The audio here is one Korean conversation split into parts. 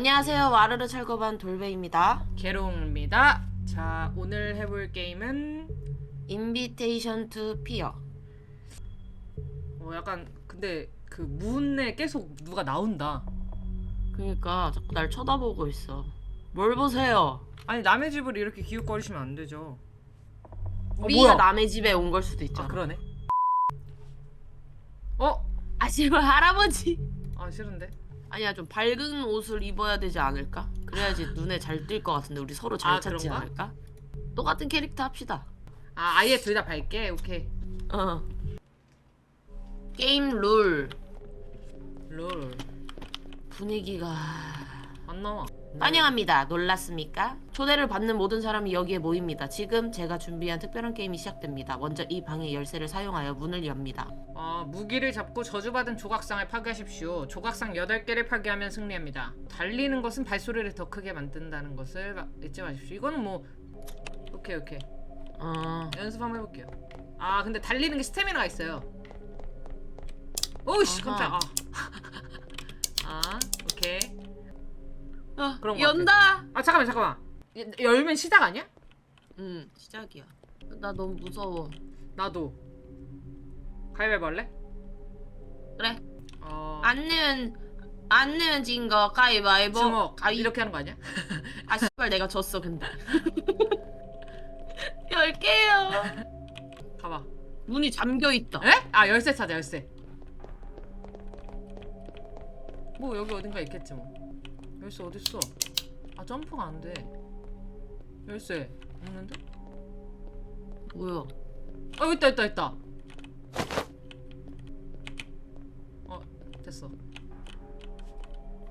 안녕하세요. 와르르 철거반 돌베입니다. 개롱입니다. 자, 오늘 해볼 게임은 인비테이션 투 피어. 어 약간 근데 그 문에 계속 누가 나온다. 그러니까 자꾸 날 쳐다보고 있어. 뭘 보세요? 아니 남의 집을 이렇게 기웃거리시면 안 되죠. 어, 우리가 뭐야? 남의 집에 온 걸 수도 아 있잖아. 그러네. 어? 아 씨발 할아버지. 아 싫은데. 아니야 좀 밝은 옷을 입어야 되지 않을까? 그래야지 눈에 잘 띌 것 같은데 우리 서로 잘 아, 찾지 그런가? 않을까? 똑같은 캐릭터 합시다. 아 아예 둘 다 밝게. 오케이. 어. 게임 룰 롤. 분위기가 안 나와. 환영합니다. 놀랐습니까? 초대를 받는 모든 사람이 여기에 모입니다. 지금 제가 준비한 특별한 게임이 시작됩니다. 먼저 이 방의 열쇠를 사용하여 문을 엽니다. 어, 무기를 잡고 저주받은 조각상을 파괴하십시오. 조각상 8개를 파괴하면 승리합니다. 달리는 것은 발소리를 더 크게 만든다는 것을 마- 잊지 마십시오. 이거는 뭐 오케이 오케이. 어, 연습 한번 해볼게요. 아 근데 달리는 게 스태미나가 있어요. 오이씨 아하. 깜짝. 아. 아 오케이. 어 그런 것 연다. 아 잠깐만 잠깐만. 이- 열면 시작 아니야? 응, 시작이야. 나 너무 무서워. 나도. 가위바위보 할래? 그래. 어. 안 내면 안 내면 진 거 가위바위보. 주먹 가위. 이렇게 하는 거 아니야? 아 씨발 내가 졌어 근데. 열게요. 가봐. 문이 잠겨 있다. 에? 아 열쇠 찾아 열쇠. 뭐 여기 어딘가 있겠지 뭐. 열쇠 어디 있어? 아 점프가 안 돼. 열쇠 없는데? 뭐야? 어 있다 있다 있다. 어 됐어.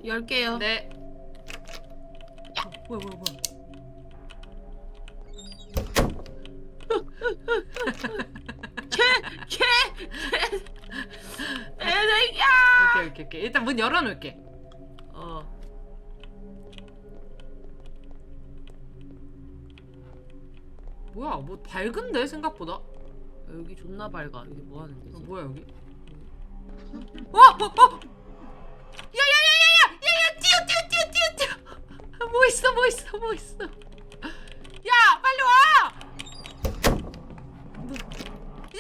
열게요. 네. 야 뭐야 뭐야 뭐야. 애새끼야. 오케이 오케이 오케이. 일단 문 열어놓을게. 뭐야 뭐 밝은데 생각보다. 여기 존나 밝아. 여기 뭐 하는 어, 데지? 뭐야 여기? 어! 어! 어! 야야야야야 야야 뛰어 뛰어 뛰어 뛰어 뛰어 뭐 있어 뭐 있어 뭐 있어 야 빨리 와! 뭐- 야.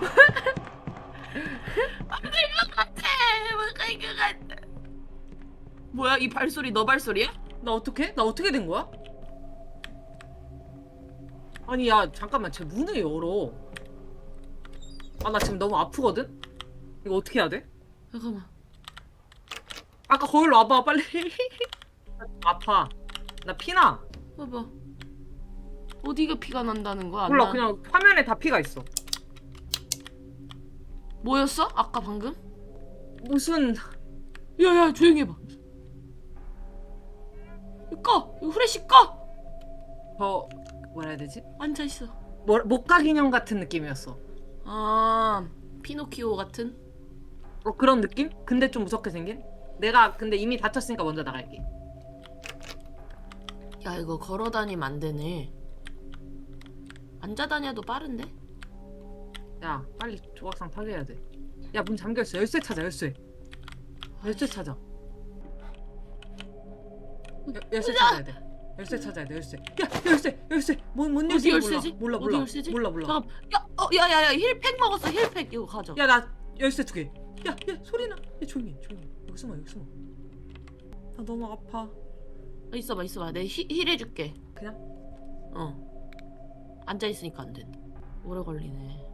뭐야 이 발소리 너 발소리야? 나 어떻게? 나 어떻게 된 거야? 아니 야 잠깐만 쟤 문을 열어 아 나 지금 너무 아프거든? 이거 어떻게 해야 돼? 잠깐만. 아까 거기로 와봐 빨리 아파 나 피나 봐봐. 어디가 피가 난다는 거야? 안 몰라 나- 그냥 화면에 다 피가 있어 뭐였어? 아까 방금? 무슨 야야 조용히 해봐. 이거 꺼. 이거 후레쉬 꺼. 저 뭐라 해야 되지? 앉아 있어. 뭐, 목각 인형 같은 느낌이었어. 아 피노키오 같은? 어 그런 느낌? 근데 좀 무섭게 생긴? 내가 근데 이미 다쳤으니까 먼저 나갈게. 야 이거 걸어 다니면 안 되네. 앉아 다녀도 빠른데? 야 빨리 조각상 파괴해야 돼. 야 문 잠겨 있어. 열쇠 찾아 열쇠. 열쇠 찾아. 여, 열쇠 찾아야 돼. 열쇠 찾아야 돼 열쇠. 야 열쇠 열쇠. 뭔뭔 어디 열쇠 열쇠지? 몰라 어디 몰라 열쇠지? 몰라 몰라. 잠깐. 야, 어, 야, 야, 야, 힐팩 먹었어. 힐팩 이거 가져. 야 나 열쇠 두 개. 야야 소리 나. 야 조용히 해, 조용히. 해. 여기 숨어 여기 숨어. 나 너무 아파. 어, 있어봐, 있어봐. 내가 힐, 힐 해줄게. 그냥? 어. 앉아 있으니까 안 돼. 오래 걸리네.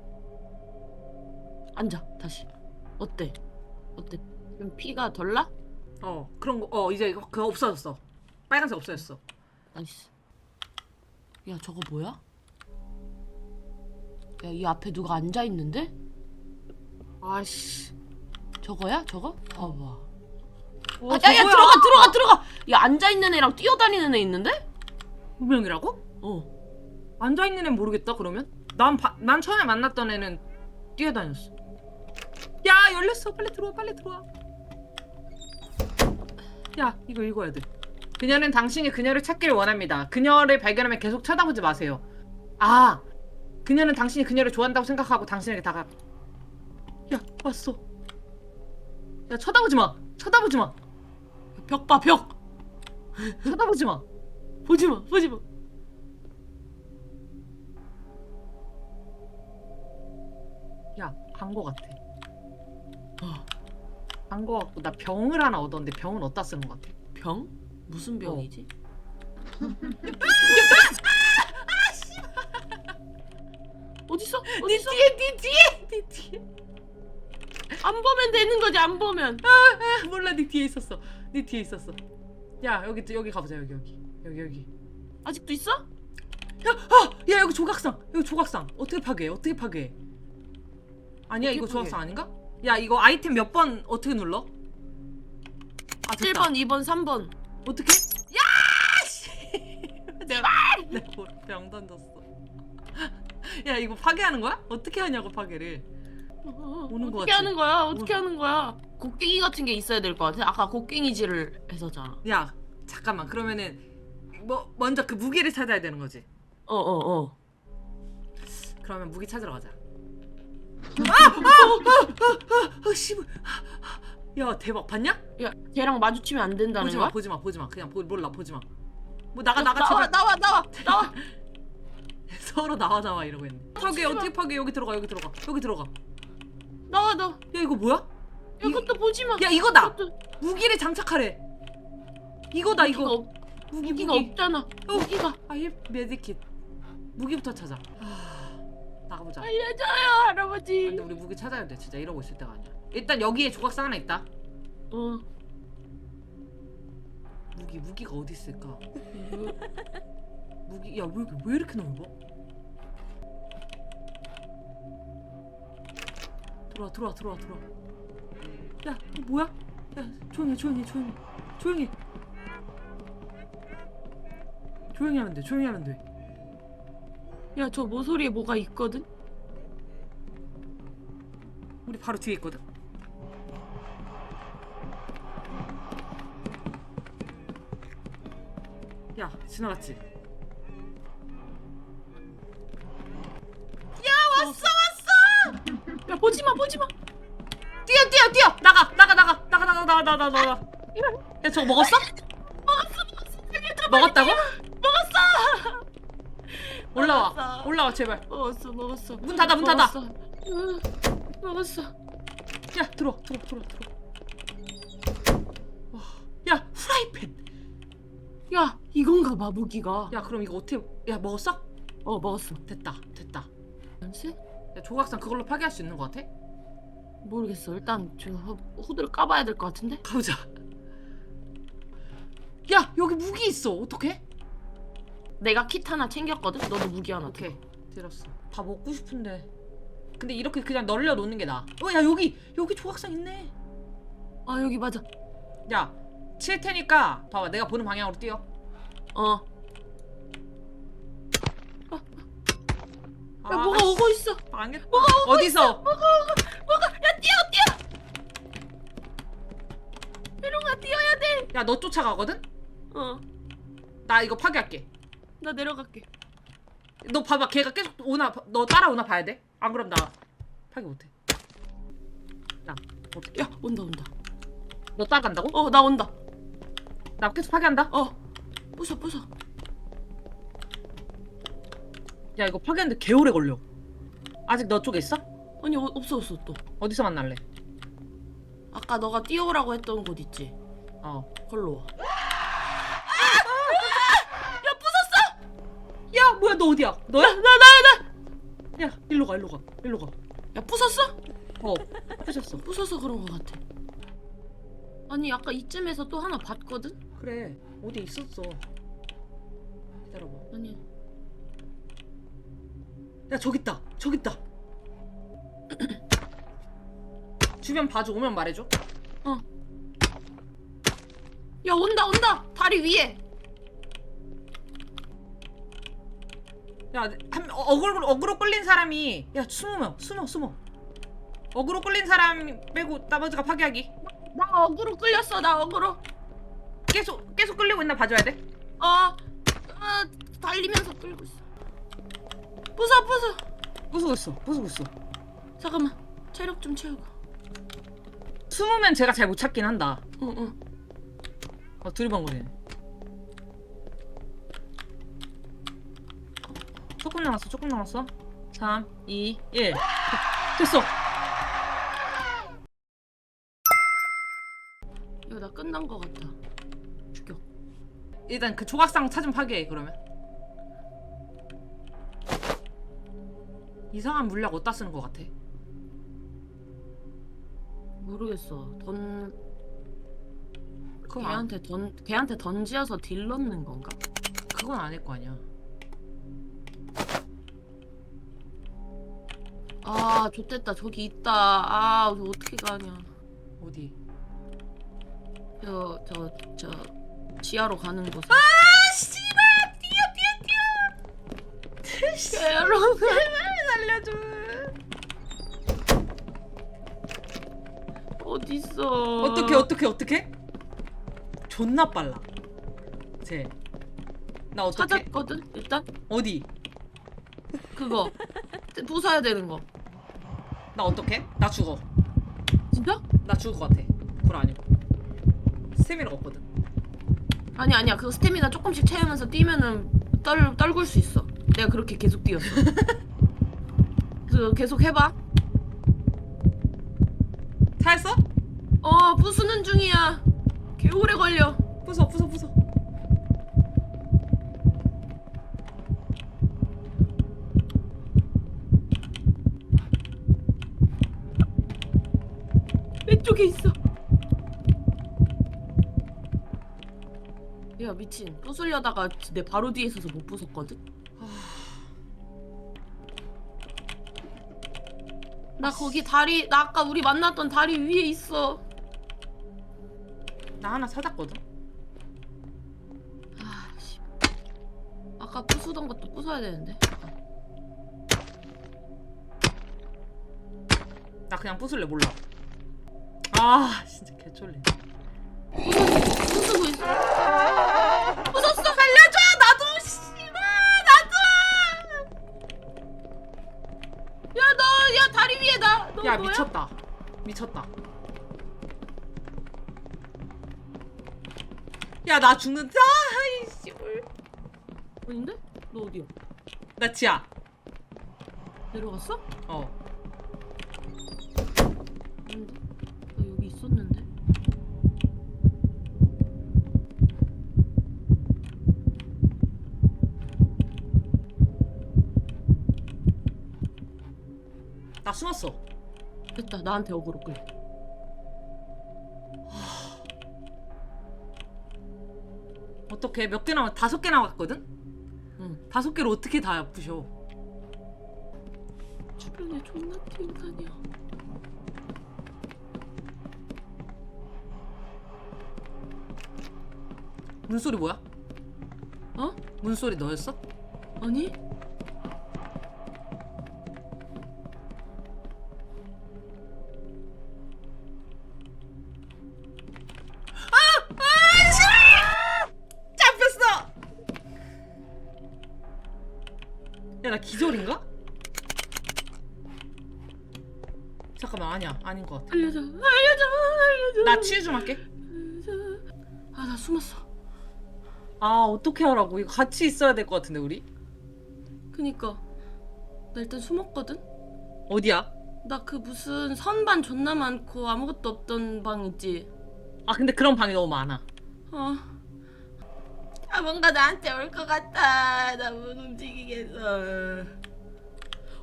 앉아, 다시. 어때? 어때? 좀 피가 덜 나? 어 그런 거. 어 이제 그거 없어졌어. 빨간색 없어졌어. 나이스. 야, 저거 뭐야? 야, 이 앞에 누가 앉아 있는데? 아씨. 저거야? 저거? 봐봐. 어, 아, 야, 야, 들어가, 들어가, 들어가. 야, 앉아 있는 애랑 뛰어다니는 애 있는데? 분명이라고? 어. 앉아 있는 애는 모르겠다 그러면? 난, 바, 난 처음에 만났던 애는 뛰어다녔어. 야 열렸어 빨리 들어와 빨리 들어와. 야 이거 읽어야 돼. 그녀는 당신이 그녀를 찾기를 원합니다. 그녀를 발견하면 계속 쳐다보지 마세요. 아 그녀는 당신이 그녀를 좋아한다고 생각하고 당신에게 다가. 야 왔어. 야 쳐다보지 마. 쳐다보지 마. 벽 봐, 벽. 쳐다보지 마. 보지 마, 보지 마. 야, 간 거 같아. 어, 간거 같고 나 병을 하나 얻었는데 병은 어디다 쓰는 거 같아? 병? 무슨 병이지? 어딨어? 어딨어? 뒤에, 네 뒤에, 네 뒤에. 안 보면 되는 거지, 안 보면. 아, 몰라, 네 뒤에 있었어. 네 뒤에 있었어. 야, 여기 여기 가보자. 여기 여기 여기 여기. 아직도 있어? 야, 아, 야 여기 조각상. 여기 조각상. 어떻게 파괴해? 어떻게 파괴해? 아니야, 어떻게 이거 파괴해? 조각상 아닌가? 야, 이거 아이템 몇 번 어떻게 눌러? 아, 됐다. 1번, 2번, 3번. 어떻게? 야! 씨. 내가 내가 병 던졌어. 야, 이거 파괴하는 거야? 어떻게 하냐고 파괴를. 오는 거 어떻게 같지? 하는 거야? 어떻게 오는- 하는 거야? 곡괭이 같은 게 있어야 될 것 같아. 아까 곡괭이질을 했었잖아. 야, 잠깐만. 그러면은 뭐 먼저 그 무기를 찾아야 되는 거지. 어, 어, 어. 그러면 무기 찾으러 가자. 아! 아! 아! 아! 아! 씨발. 야, 대박. 봤냐? 야, 걔랑 마주치면 안 된다는 보지 거야? 마. 보지 마. 보지 마. 그냥 보, 몰라. 보지 마. 뭐 나가 야, 나가 나와, 제발. 나와, 나와, 나와. 서로 나와 나와 이러고 있네. 파괴. 어떻게 파괴? 여기 들어가. 여기 들어가. 여기 들어가. 나와, 너. 야, 이거 뭐야? 야, 그것도 보지 마. 야, 이거다. 그것도 무기를 장착하래. 이거다 무기가 이거. 없, 무기 무기가 무기. 없잖아. 무기가. 아예 메디킷. 무기부터 찾아. 하... 나가보자. 알려줘요, 할아버지. 근데 우리 무기 찾아야 돼. 진짜 이러고 있을 때가 아니야. 일단 여기에 조각상 하나 있다. 어. 무기 무기가 어디 있을까? 무기 야왜 왜 이렇게 넓어? 들어와 들어와 들어와 들어와. 야 이거 뭐야? 야 조용히 해, 조용히 해, 조용히 해. 조용히. 해. 조용히 하면 돼. 조용히 하면 돼. 야, 저 모서리에 뭐가 있거든? 우리 바로 뒤에 있거든. 지나갔지. 왔어, 왔어. 야, 보지 마, 보지 마. 뛰어 뛰어 뛰어 나가 나가 나가 나가 나가 나가 나가 나가 야 저거 먹었어? 먹었다고? 먹었어. 올라와 먹었어. 올라와 제발 먹었어, 먹었어. 문 닫아, 문 닫아. 먹었어. 응, 먹었어. 야 들어 들어 들어 들어 와, 야 후라이팬 야, 이건가 봐, 무기가. 야 그럼 이거 어떻게 야 먹었어? 어, 먹었어. 됐다 됐다 연세? 야 조각상 그걸로 파괴할 수 있는 거 같아? 모르겠어. 일단 저 후- 후드를 까봐야 될 것 같은데? 가보자 야 여기 무기 있어 어떡해? 내가 킷 하나 챙겼거든? 너도 무기 하나. 오케이 들었어 다 먹고 싶은데 근데 이렇게 그냥 널려 놓는 게 나아 어야 여기 여기 조각상 있네 아, 여기 맞아. 야, 칠 테니까 봐봐. 내가 보는 방향으로 뛰어. 어. 아, 야, 뭐가 오고 있어. 망했다. 어디서? 야, 뛰어, 뛰어! 메롱아, 뛰어야 돼! 야, 너 쫓아가거든? 어, 나 이거 파괴할게. 나 내려갈게. 너 봐봐. 걔가 계속 오나 너 따라오나 봐야 돼. 안 그럼 나 파괴 못해. 야, 어떻게? 야, 온다, 온다. 너 따라간다고? 어, 나 온다. 나 계속 파괴한다. 어. 부숴, 부숴. 야, 이거 파괴하는데 개오래 걸려. 아직 너 쪽에 있어? 아니, 어, 없어졌어, 또. 어디서 만날래? 아까 너가 뛰어오라고 했던 곳 있지? 어. 걸로 와. 야, 뭐야? 너 어디야? 너야? 나, 나, 나! 야, 일로 가, 일로 가, 일로 가. 야, 부쉈어? 어, 부셨어. 부숴서 그런 것 같아. 아니, 아까 이쯤에서 또 하나 봤거든? 그래, 어디 있었어. 기다려봐. 아니, 야 저기 있다 저기 있다 주변 봐줘 오면 말해줘 야, 온다, 온다! 다리 위에! 야 한 어, 어그로 어그로 끌린 사람이 야 숨으면 숨어 숨어 어그로 끌린 사람 빼고 나머지가 파괴하기 나 어그로 끌렸어, 나 어그로. 계속 계속 끌리고 있나 봐줘야 돼 어, 아, 달리면서 끌고 있어. 부숴, 부숴. 부수고 있어 부수고 있어 잠깐만, 체력 좀 채우고. 숨으면 제가 잘 못 찾긴 한다. 응 응. 어, 두리번거리네. 조금 남았어, 조금 남았어. 3, 2, 1. 됐어. 야나 끝난 거 같다. 일단 그 조각상 찾으면 파괴해, 그러면. 이상한 물약 어디다 쓰는 것 같아? 모르겠어. 던 그건, 안, 걔한테 던 걔한테 던지어서 딜 넣는 건가? 그건 아닐 거 아니야. 아 좋됐다 저기 있다. 아 어떻게 가냐? 어디? 저저저 지하로 가는 곳. 아, 씨발! 뛰어, 뛰어, 뛰어! 여러분 살려줘. 어디 있어? 어떻게 어떻게 어떻게? 존나 빨라. 쟤. 나 어떻게? 찾았거든 일단 어디? 그거 부숴야 되는 거. 나 어떻게? 나 죽어. 진짜? 나 죽을 것 같아. 불 아니고. 스태미나가 없거든. 아니 아니야 그거 스태미나 조금씩 채우면서 뛰면은 떨 떨굴 수 있어. 내가 그렇게 계속 뛰었어. 그래서 계속 해봐. 찾았어? 어 부수는 중이야. 개 오래 걸려. 부숴 부숴 부숴. 왼쪽에 있어. 야 미친 부수려다가 내 바로 뒤에 있어서 못 부쉈거든. 나 거기 다리 나 아까 우리 만났던 다리 위에 있어. 나 하나 찾았거든. 아 씨. 아까 부수던 것도 부숴야 되는데. 나 그냥 부술래 몰라. 아 진짜 개쫄리. 부수고 있어. 미쳤다. 미쳤다. 야 나 죽는다. 아이씨. 아닌데? 너 어디야? 나 지야. 내려갔어? 어. 아닌데? 나 여기 있었는데. 나 숨었어. 됐다. 나한테 어그로 끌. 어떻게 몇 개 남았? 다섯 개 남았거든. 응. 다섯 개를 어떻게 다 부셔? 주변에 존나 튀어다녀. 문소리 뭐야? 어? 문소리 너였어? 아니? 것 같아. 알려줘. 알려줘. 알려줘. 나 치유 좀 할게. 아, 나 숨었어. 아 어떻게 하라고? 이거 같이 있어야 될 것 같은데 우리? 그니까. 나 일단 숨었거든? 어디야? 나 그 무슨 선반 존나 많고 아무것도 없던 방 있지? 아 근데 그런 방이 너무 많아. 어. 아, 뭔가 나한테 올 것 같아. 나 못 움직이겠어.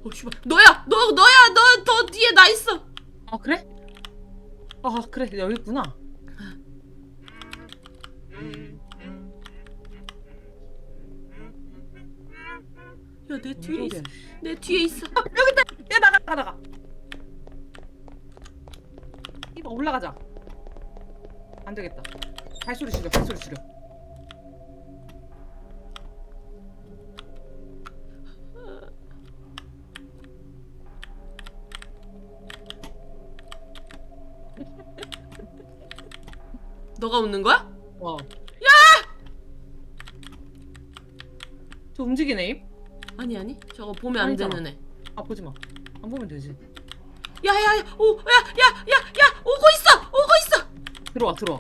어, 씨발. 너야! 너, 너야! 너, 더 뒤에 나 있어! 아 그래? 아 그래 여기 있구나. 야, 내 뒤에 뭔 있어. 내 뒤에 있어. 야 나가 나가 나가. 이봐 올라가자. 안 되겠다. 발소리 줄여 발소리 줄여. 너가 웃는 거야? 와. 야! 저 움직이네 입? 아니, 아니. 저거 보면 안 아니잖아. 되는 애. 아 보지 마. 안 보면 되지. 야, 야, 야, 오, 야, 야, 야, 야, 오고 있어! 들어와 들어와.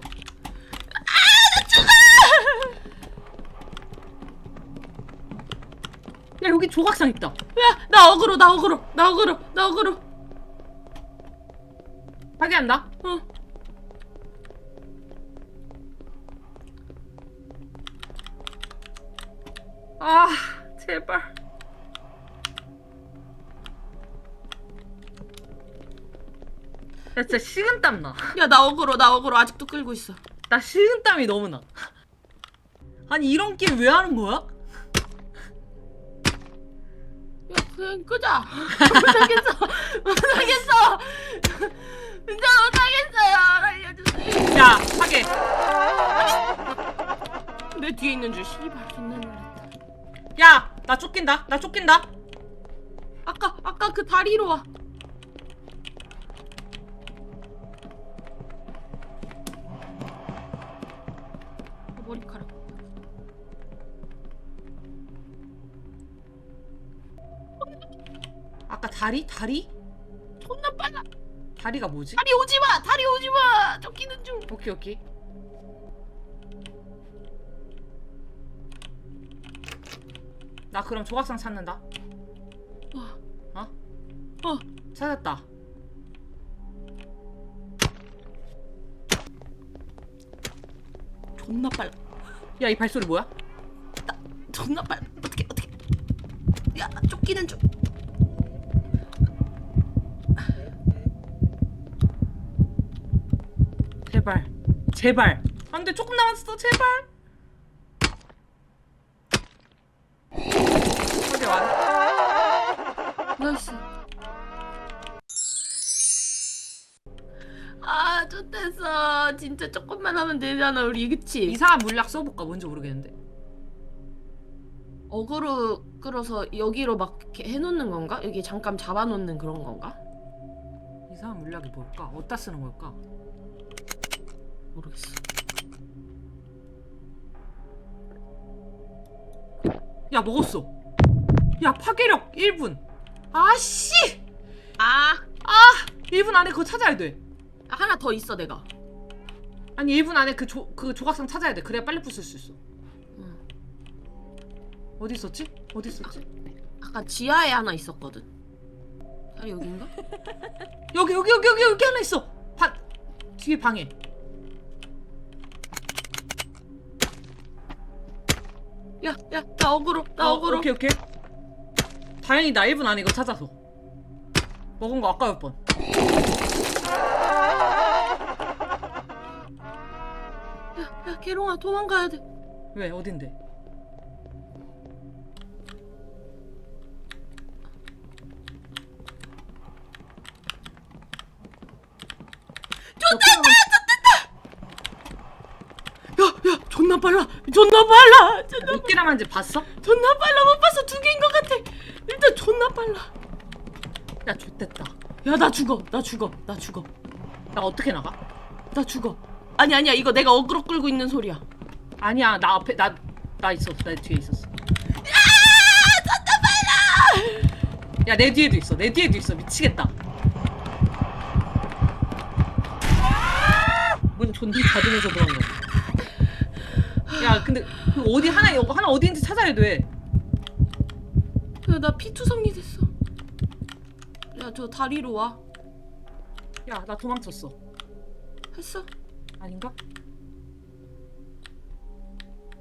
야 여기 조각상 있다. 야, 나 어그로, 나 어그로, 나 어그로, 나 어그로. 파괴한다. 어. 아 제발. 야 진짜 식은땀 나. 야, 나 어그로, 나 어그로 아직도 끌고 있어. 나 식은땀이 너무 나. 아니 이런 게임 왜 하는 거야? 야, 그냥 끄자. 못하겠어, 못하겠어. 진짜 못하겠어요. 알려주세요. 야 파괴. 내 뒤에 있는 줄 씨발 존나 놀랐다. 야 나 쫓긴다. 나 쫓긴다. 아까 아까 그 다리로 와. 어, 머리카락. 아까 다리 다리 존나 빨라. 다리가 뭐지? 다리 오지 마. 다리 오지 마. 쫓기는 중. 오케이 오케이. 그럼 조각상 찾는다. 와. 어? 어. 찾았다. 존나 빨라. 야 이 발소리 뭐야? 존나 빨라. 어떻게 어떻게? 야 쫓기는 중. 제발 제발. 안 돼 조금 남았어 제발. 완. 나이스. 아, 좋댔어. 진짜 조금만 하면 되잖아, 우리 그치? 이상한 물약 써볼까 뭔지 모르겠는데. 어그로 끌어서 여기로 막 이렇게 해놓는 건가? 여기 잠깐 잡아놓는 그런 건가? 이상한 물약이 뭘까? 어디다 쓰는 걸까? 모르겠어. 야 먹었어. 야 파괴력 1분. 아씨. 아, 1분 안에 그거 찾아야 돼. 하나 더 있어 내가. 아니 1분 안에 그, 조, 그 조각상 찾아야 돼. 그래야 빨리 부술 수 있어. 응. 어디 있었지? 어디 있었지? 아까 지하에 하나 있었거든. 아 여긴가? 여기 여기 여기 여기 여기 하나 있어. 방 뒤에 방에. 야, 야, 나 어그로, 나 어, 그로 오케이 오케이. 다행이다 1분 안에 이거 찾아서. 먹은 거 아까울 뻔. 야, 야, 개롱아 도망가야 돼. 왜 어딘데? 야, 야, 존나 빨라, 존나 빨라, 몇 개나 만지 봤어? 존나 빨라 못 봤어 두 개인 것 같아. 일단 존나 빨라. 야 좋댔다. 야, 나 죽어, 나 죽어, 나 죽어, 나 어떻게 나가? 나 죽어. 아니 아니야, 이거 내가 어그로 끌고 있는 소리야. 아니야 나 앞에 나 나 있었어 나 뒤에 있었어. 야 내 뒤에도 있어 내 뒤에도 있어 미치겠다. 문 존나 닫으면서 들어간 거야. 그 어디 하나 이거 하나 어디인지 찾아야 돼. 야, 나 피투성이 됐어. 야, 저 다리로 와. 야 나 도망쳤어. 했어? 아닌가?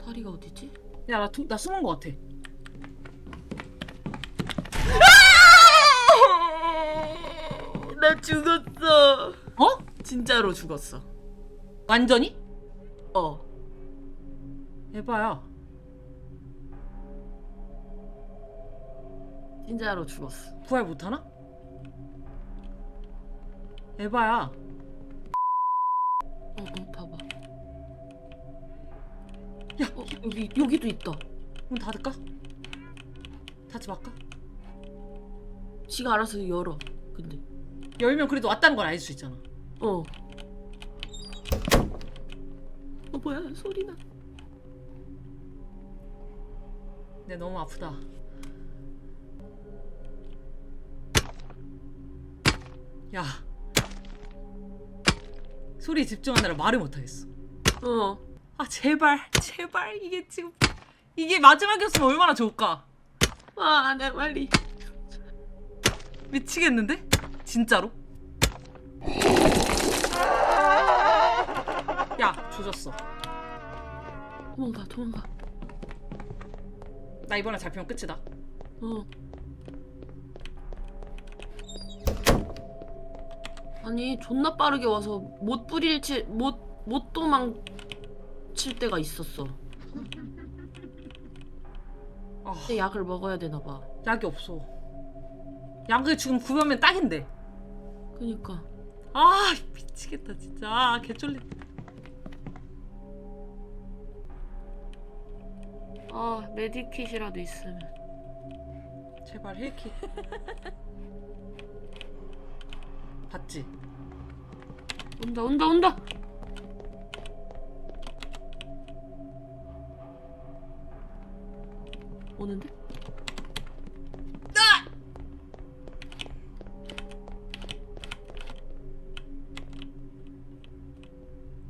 다리가 어디지? 야나 나 숨은 거 같아. 나 죽었어. 어? 진짜로 죽었어. 완전히? 어. 해봐야. 진짜로 죽었어. 부활 못하나? 에바야 어, 어, 봐봐. 야 어, 여기 여기도 있다. 문 닫을까? 닫지 말까? 지가 알아서 열어. 근데. 열면 그래도 왔다는 걸 알 수 있잖아 어. 어 뭐야 소리 나. 근데 너무 아프다 야 소리 집중하느라 말을 못하겠어. 어. 아 제발 제발 이게 지금 이게 마지막이었으면 얼마나 좋을까. 아, 내 말이. 미치겠는데? 진짜로? 야 조졌어. 도망가, 도망가. 나 이번에 잡히면 끝이다. 어. 아니 존나 빠르게 와서 못 뿌릴치 못못 도망 칠 때가 있었어. 아 근데 약을 먹어야 되나 봐. 약이 없어. 약을 지금 구하면 딱인데. 그니까. 아 미치겠다 진짜 아, 개쫄리. 아 메디킷이라도 있으면. 제발 힐키. 봤지? 온다 온다 온다. 오는데?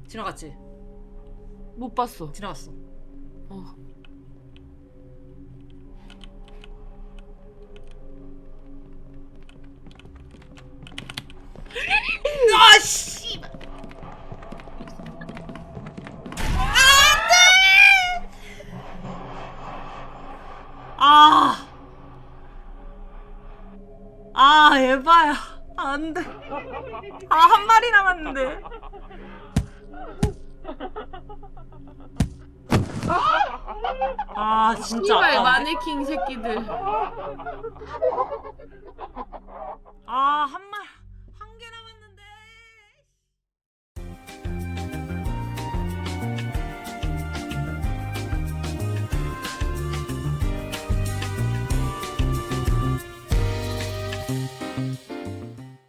지나갔지? 못 봤어. 지나갔어. 어. 에바야. 안 돼. 아, 한 마리 남았는데. 아, 진짜. 씨발? 마네킹 새끼들. 아, 한